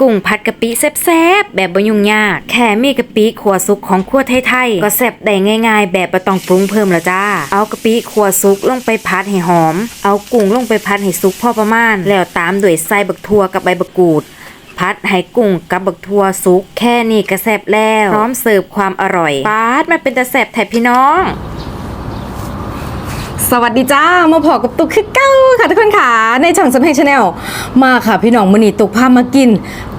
กุ้งผัดกะปิแซ่บๆแบบบ่ยุ่งยาก แค่มีกะปิขัวสุกของครัวไทยๆก็แซ่บได้ง่าย ๆ แบบบ่ต้องปรุงเพิ่มแล้วจ้า เอากะปิขัวสุกลงไปพัดให้หอม เอากุ้งลงไปพัดให้สุกพอประมาณ แล้วตามด้วยใส่บักทั่วกับใบบักกูดพัดให้กุ้งกับบักทั่วสุก แค่นี้ก็แซ่บแล้ว พร้อมเสิร์ฟความอร่อยปาดมันเป็นตะแซ่บแท้พี่น้อง สวัสดีจ้า มาพอกับตุกคือเก้าค่ะทุกคนค่ะในช่องสเพงชาแนลมาค่ะพี่น้องมือนีตุกพามากิน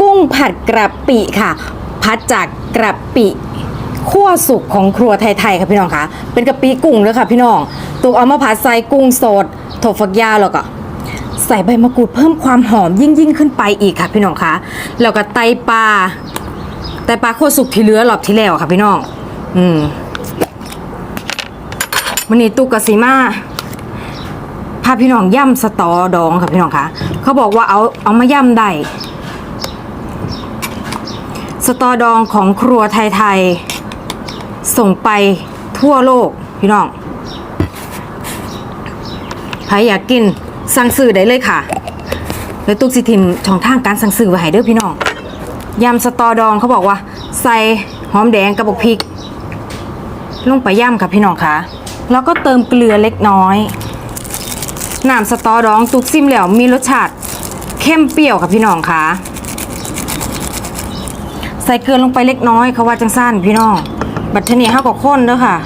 กุ้งผัดกระปิค่ะ พัดจากกระปิขั้วสุกของครัวไทยๆค่ะพี่น้องค่ะเป็นกะปิกุ้งเลยค่ะพี่น้องตุกเอามาผัดใส่กุ้งสดถั่วฝักยาวแล้วก็ใส่ใบมะกรูดเพิ่มความหอมยิ่งยิ่งขึ้นไปอีกค่ะพี่น้องคะแล้วก็ไตปลาไตปลาขั้วสุกที่เหลือหลอบที่แล้วค่ะพี่น้อง อืม วันนี้ตุกกสีมาพาพี่น้องย่ำสตอดองค่ะพี่น้องคะเขาบอกว่าเอาเอามาย่ำได้สตอดองของครัวไทยๆส่งไปทั่วโลกพี่น้องใครอยากกินสั่งซื้อได้เลยค่ะแล้วตุกสิทิมช่องทางการสั่งซื้อไว้ให้เด้อพี่น้องยำสตอดองเขาบอกว่า ใส่หอมแดงกระบอกพริกลงไปย่ำค่ะพี่น้องคะ แล้วก็เติมเกลือเล็กน้อยน้ำสตอดองตุกซิมแล้วมีรสชาติเข้มเปรี้ยวค่ะพี่น้องคะใส่เกลือลงไปเล็กน้อยเขาว่าจังสั้นพี่น้อง บัตรเนียเฮากับข้นเด้อค่ะ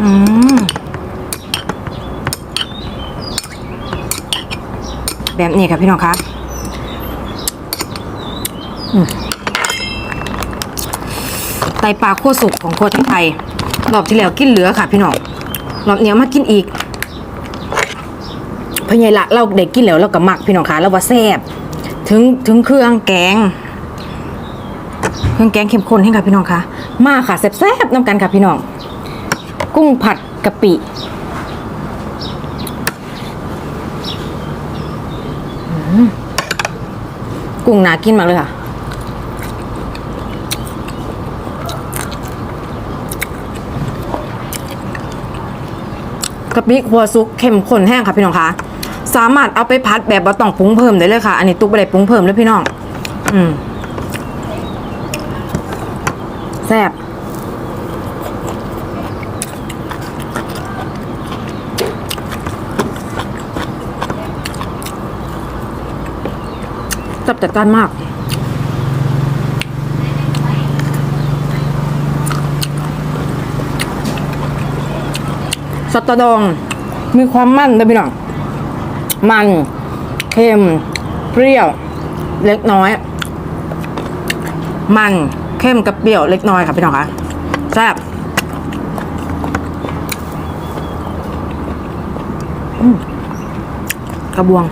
อืมแบบนี้ค่ะพี่น้องคะไตปลาคั่วสุกของครัวไทย รอบที่แล้วกินเหลือค่ะ พี่น้องรอบเนี้ยมากินอีกพญายละเราได้กินแล้วเราก็มักพี่น้องคะแล้วว่าแซ่บถึงถึงเครื่องแกง เครื่องแกงเข้มข้นให้ค่ะพี่น้องคะมาค่ะแซ่บๆน้ำกันค่ะพี่น้อง กุ้งผัดกะปิกุ้งน่ากินมากเลยค่ะ กะปิหัวซุกเข้มข้นแห้งค่ะพี่น้องคะสามารถเอาไปพัดแบบบ่ต้องปรุงเพิ่มได้เลยค่ะ อันนี้ตุ๊กไม่ได้ปรุงเพิ่มเลยพี่น้อง อืมแซ่บจับจัดจ้านมาก สตอดอง มีความมันด้วยพี่น้องมัน เค็ม เปรี้ยว เล็กน้อย มัน เข้มกับเปรี้ยวเล็กน้อยค่ะพี่น้องคะแซ่บกระบวง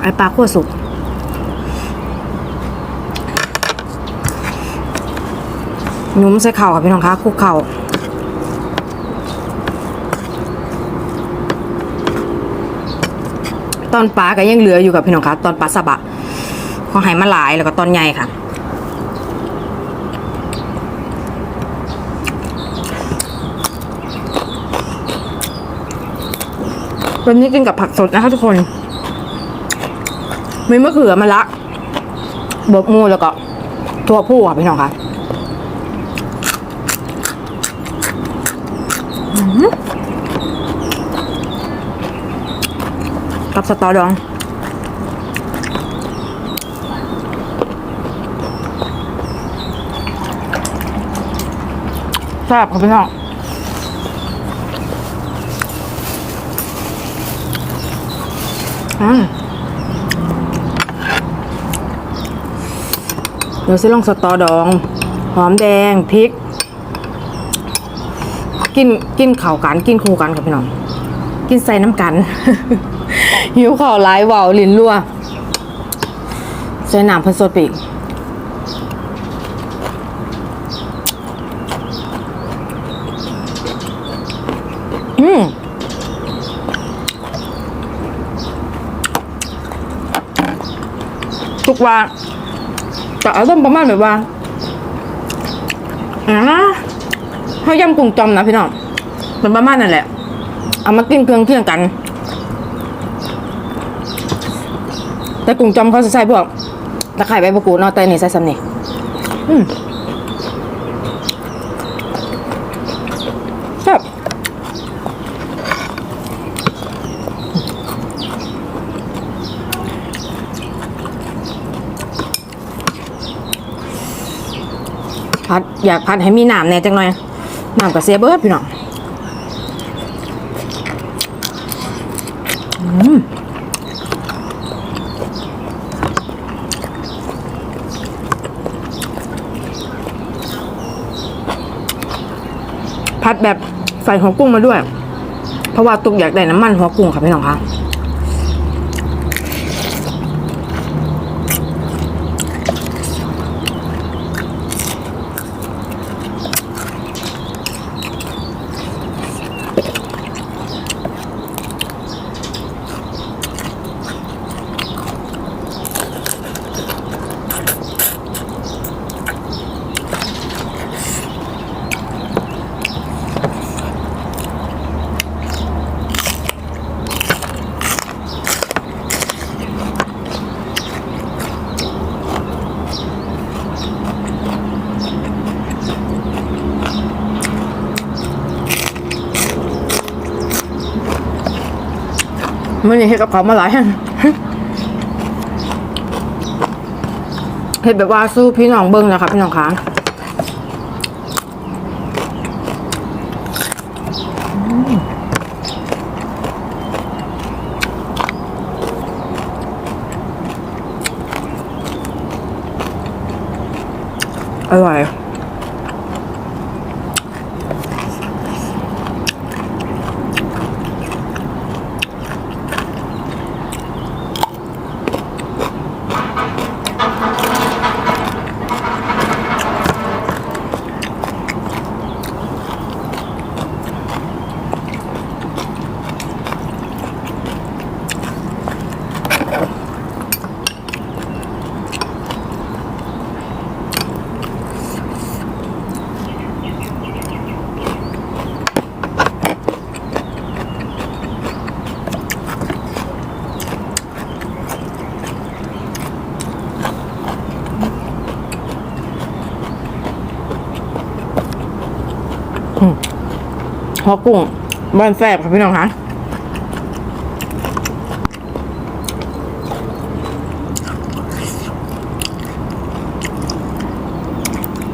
ไอปลาขั้วสุกหนุ่มใส่เข่าค่ะพี่น้องคะคุกเข่า ตอนปลาก็ยังเหลืออยู่กับพี่น้องคะตอนปลาสบะขาใหายมาหลายแล้วก็ตอนใหญ่ค่ะวันนี้กินกับผักสดนะคะทุกคน มีมะเขือมะละบวบมูแล้วก็ถั่วผู้ค่ะพี่น้องคะอื้อหือ กับสตอดอง แซ่บครับพี่น้องอืมเดี๋ยวซิลงสตอดอง หอมแดงพริก กินกินเข่ากัน กินคู่กันครับพี่น้อง กินใส่น้ำกัน หิวข่าวร้ายว่าวลิ้นรั่วใส่น้ำพันสดปีกอืมทุกว่าแต่อารมณ์ประมาณแบบว่าอ่าเขายำกุ้งจอมนะพี่น้องเป็นประมาณนั่นแหละ เอามากินเครื่องเคียงกัน แต่กุ้งจอมเขาใส่พวกตะไคร้ใบมะกรูดเนาะแต่นี่ใส่ซ้ำนี่อืมครับพัดอยากพัดให้มีน้ำแน่จังหน่อยน้ำกับเสียเบิร์ดพี่น้อง พัดแบบใส่หัวกุ้งมาด้วย เพราะว่าตุกอยากได้น้ำมันหัวกุ้งค่ะพี่น้องคะ มันนี่เฮ็ดกับเขามาหลายเฮ็ดแบบว่าสู้พี่น้องเบิ้งนะคะพี่น้องคะอร่อย หัวกุ้งบ้านแซ่บค่ะพี่น้องคะ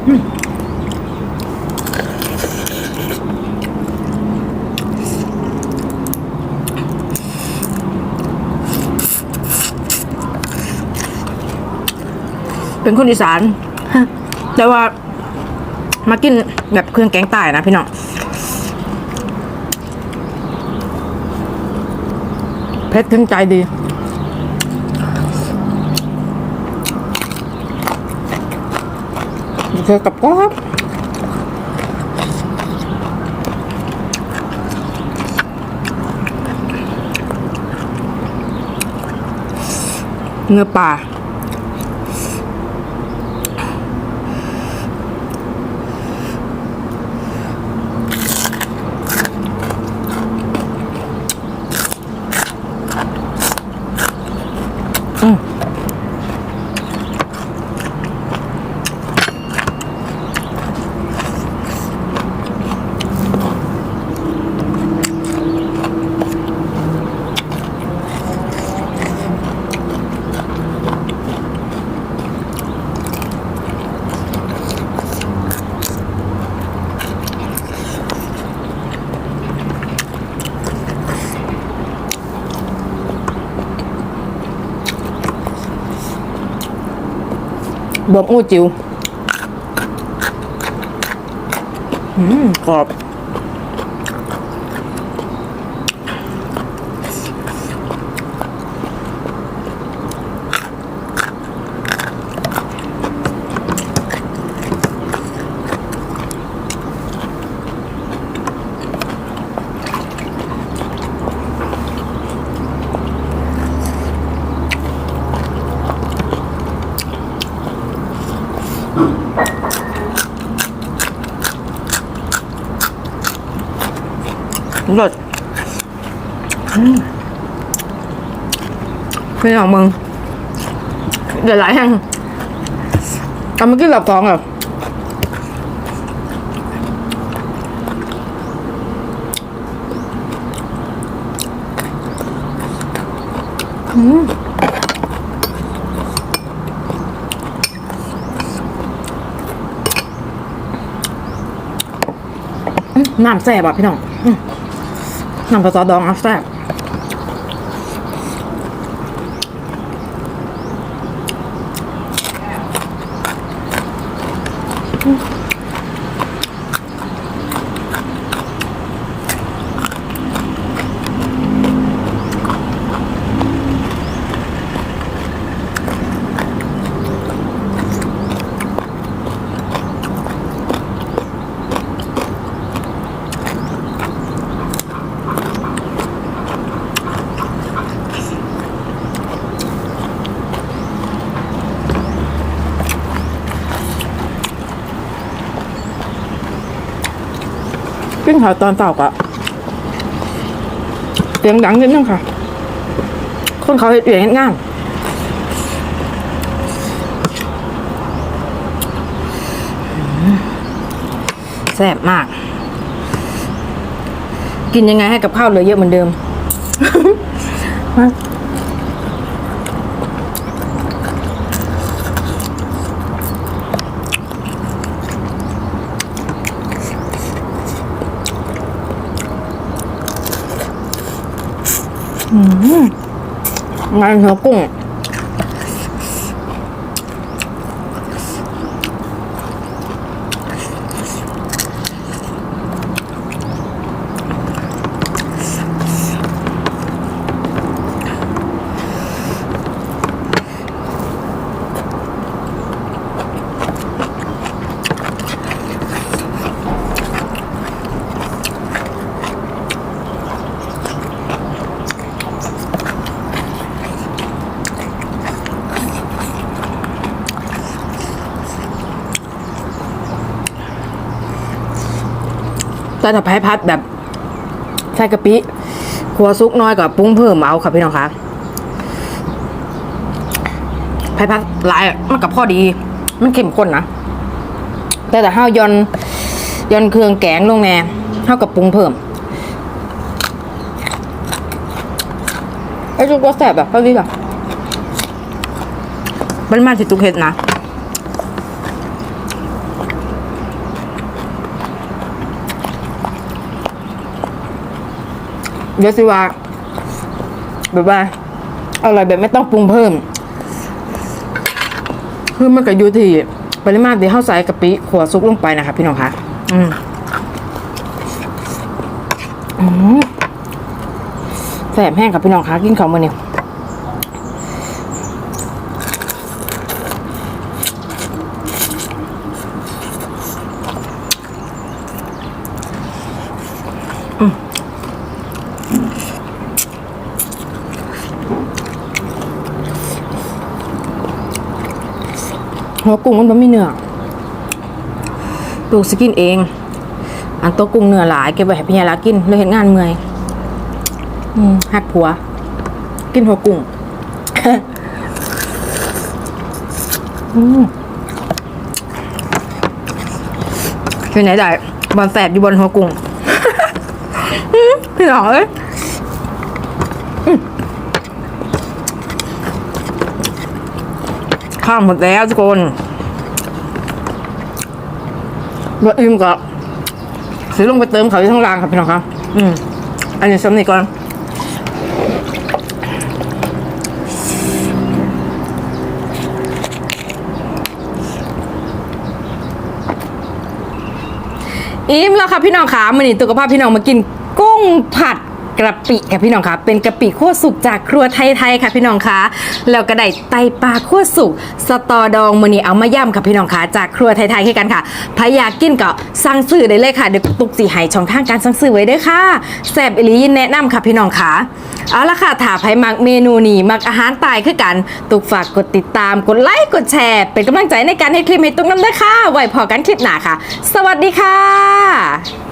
อืมเป็นคนอีสาน แต่ว่ามากินแบบเครื่องแกงใต้นะพี่น้อง เผ็ดถึงใจดีเธอกับก็เนื้อปลา บวมอู้จิวอืมกรอบ รสอืมพี่น้องมึงเดี๋ยวหลายแห่งเอามากิ น้ำแซ่บอะพี่น้องน้ำปลาซอสดองอะแซ่บ ค่ะ ตอนเต่ากะเสียงดังนิดนึงค่ะ คนเขาเห็ดเอียงง่ายแซ่บมาก กินยังไงให้กับข้าวเหลือเยอะเหมือนเดิม งานหั แต่ถ้าไผ่พัดแบบใส่กะปิขัวซุกน้อยกับปรุงเพิ่มเอาค่ะพี่น้องคะไผ่พัดหลายมันกับพ่อดี มันเข้มข้นนะแต่แต่ห้าวยอนยอนเครื่องแกงลงแน่เท่ากับปรุงเพิ่มไอ้จุกก็แสบแบบพอดีแบบมันมาสิตุกเห็ดนะ เดี๋ยวสิว่าแบบว่าอร่อยแบบไม่ต้องปรุงเพิ่ม คือมันก็อยู่ที่ปริมาณที่เข้าใส่กะปิขวดซุปลงไปนะคะพี่น้องคะอืมแสบแห้งกับพี่น้องคะกินข้าวมือเนี่ย หัวกุ้งมันบ่มีเนื้อปลูกสกินเอง อันโตวกุ้งเนื้อหลายเก็บไว้ให้พี่ยาลากินเลยเห็นงานเมื่อยอหักผัว กินหัวกุ้งอืมเป็นไหนได้บอลแสบอยู่บนหัวกุ้งพี่หลองเอ้ยอืม ข้าวหมดแล้วทุกคนบะอิ่มก็ซื้อลงไปเติมเขาที่ข้างล่างครับพี่น้องครับ อืม อันนี้ซ้ำนี่ก่อนอิ่มแล้วค่ะพี่น้องค่ะมันนี่ตุกภาพพี่น้องมากินกุ้งผัด กระปิค่ะพี่น้องคะเป็นกะปิคั่วสุกจากครัวไทยๆค่ะพี่น้องคะแล้วก็ได้ไตปลาคั่วสุกสตอดองมือนี่เอามาย่ำค่ะพี่น้องคะจากครัวไทยๆให้กันค่ะใครอยากกินก็สั่งซื้อได้เลยค่ะเดี๋ยวตุกสีหายช่องทางการสั่งซื้อไว้ด้วยค่ะแซ่บอิลีแนะนำค่ะพี่น้องคะเอาละค่ะถ้าใครมักเมนูนี้มักอาหารตายคือกัน ตุกฝากกดติดตามกดไลค์กดแชร์ เป็นกำลังใจในการให้คลิปให้ตุกน้ำด้วยค่ะไว้พอกันคลิปหน้าค่ะ สวัสดีค่ะ